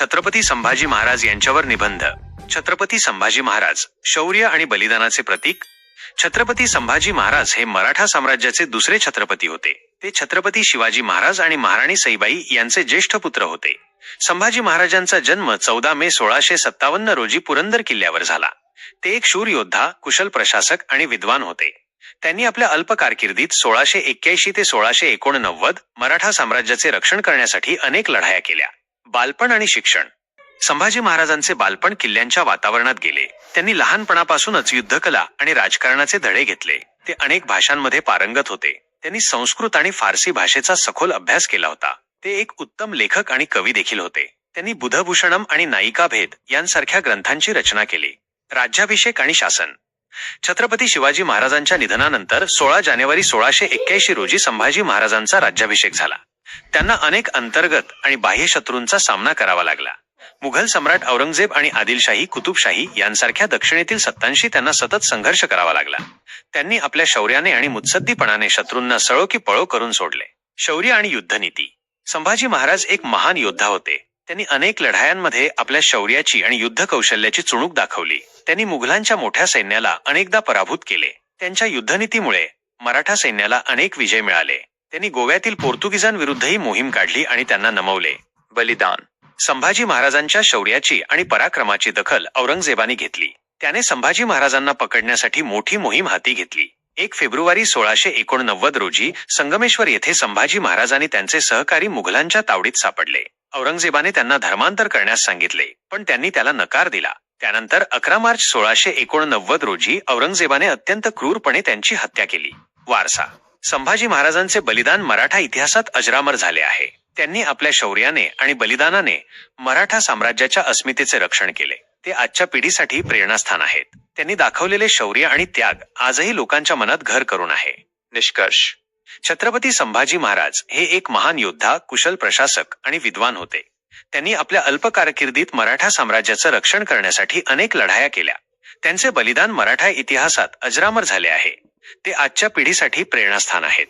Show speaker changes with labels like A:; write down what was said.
A: छत्रपती संभाजी महाराज यांच्यावर निबंध. छत्रपती संभाजी महाराज शौर्य आणि बलिदानाचे प्रतीक? छत्रपती संभाजी महाराज हे मराठा साम्राज्याचे दुसरे छत्रपती होते. ते छत्रपती शिवाजी महाराज आणि महाराणी सईबाई यांचे ज्येष्ठ पुत्र होते. संभाजी महाराजांचा जन्म चौदा मे सोळाशे सत्तावन्न रोजी पुरंदर किल्ल्यावर झाला. ते एक शूर योद्धा कुशल प्रशासक आणि विद्वान होते. त्यांनी आपल्या अल्प कारकिर्दीत सोळाशे एक्क्याऐंशी ते सोळाशे एकोणनव्वद मराठा साम्राज्याचे रक्षण करण्यासाठी अनेक लढाया केल्या. बालपण आणि शिक्षण. संभाजी महाराजांचे बालपण किल्ल्यांच्या वातावरणात गेले. त्यांनी लहानपणापासूनच युद्धकला आणि राजकारणाचे धडे घेतले. ते अनेक भाषांमध्ये पारंगत होते. त्यांनी संस्कृत आणि फारसी भाषेचा सखोल अभ्यास केला होता. ते एक उत्तम लेखक आणि कवी देखील होते. त्यांनी बुधभूषणम आणि नायिका भेद यांसारख्या ग्रंथांची रचना केली. राज्याभिषेक आणि शासन. छत्रपती शिवाजी महाराजांच्या निधनानंतर सोळा जानेवारी सोळाशे एक्क्याऐंशी रोजी संभाजी महाराजांचा राज्याभिषेक झाला. त्यांना अनेक अंतर्गत आणि बाह्य शत्रूंचा सामना करावा लागला. मुघल सम्राट औरंगजेब आणि आदिलशाही कुतुबशाही यांसारख्या दक्षिणेतील सत्तांशी त्यांना सतत संघर्ष करावा लागला. त्यांनी आपल्या शौर्याने आणि मुत्सद्दीपणाने शत्रूंना सळो की पळो करून सोडले. शौर्य आणि युद्धनीती. संभाजी महाराज एक महान योद्धा होते. त्यांनी अनेक लढायांमध्ये आपल्या शौर्याची आणि युद्ध कौशल्याची चुणूक दाखवली. त्यांनी मुघलांच्या मोठ्या सैन्याला अनेकदा पराभूत केले. त्यांच्या युद्धनीतीमुळे मराठा सैन्याला अनेक विजय मिळाले. त्यांनी गोव्यातील पोर्तुगीजांविरुद्धही मोहीम काढली आणि त्यांना नमवले. बलिदान. संभाजी महाराजांच्या शौर्याची आणि पराक्रमाची दखल औरंगजेबाने घेतली. त्याने संभाजी महाराजांना पकडण्यासाठी मोठी मोहीम हाती घेतली. एक फेब्रुवारी सोळाशे एकोणनव्वद रोजी संगमेश्वर येथे संभाजी महाराजांनी त्यांचे सहकारी मुघलांच्या तावडीत सापडले. औरंगजेबाने त्यांना धर्मांतर करण्यास सांगितले पण त्यांनी त्याला नकार दिला. त्यानंतर अकरा मार्च सोळाशे एकोणनव्वद रोजी औरंगजेबाने अत्यंत क्रूरपणे त्यांची हत्या केली. वारसा. संभाजी महाराजांचे बलिदान मराठा इतिहासात अजरामर झाले आहे. त्यांनी आपल्या शौर्याने आणि बलिदानाने मराठा साम्राज्याच्या अस्मितेचे रक्षण केले. ते आजच्या पिढीसाठी प्रेरणास्थान आहेत. त्यांनी दाखवलेले शौर्य आणि त्याग आजही लोकांच्या मनात घर करून आहे. निष्कर्ष. छत्रपती संभाजी महाराज हे एक महान योद्धा कुशल प्रशासक आणि विद्वान होते. त्यांनी आपल्या अल्प कारकिर्दीत मराठा साम्राज्याचं रक्षण करण्यासाठी अनेक लढाया केल्या. त्यांचे बलिदान मराठा इतिहासात अजरामर झाले आहे. ते आजच्या पिढीसाठी प्रेरणास्थान आहेत.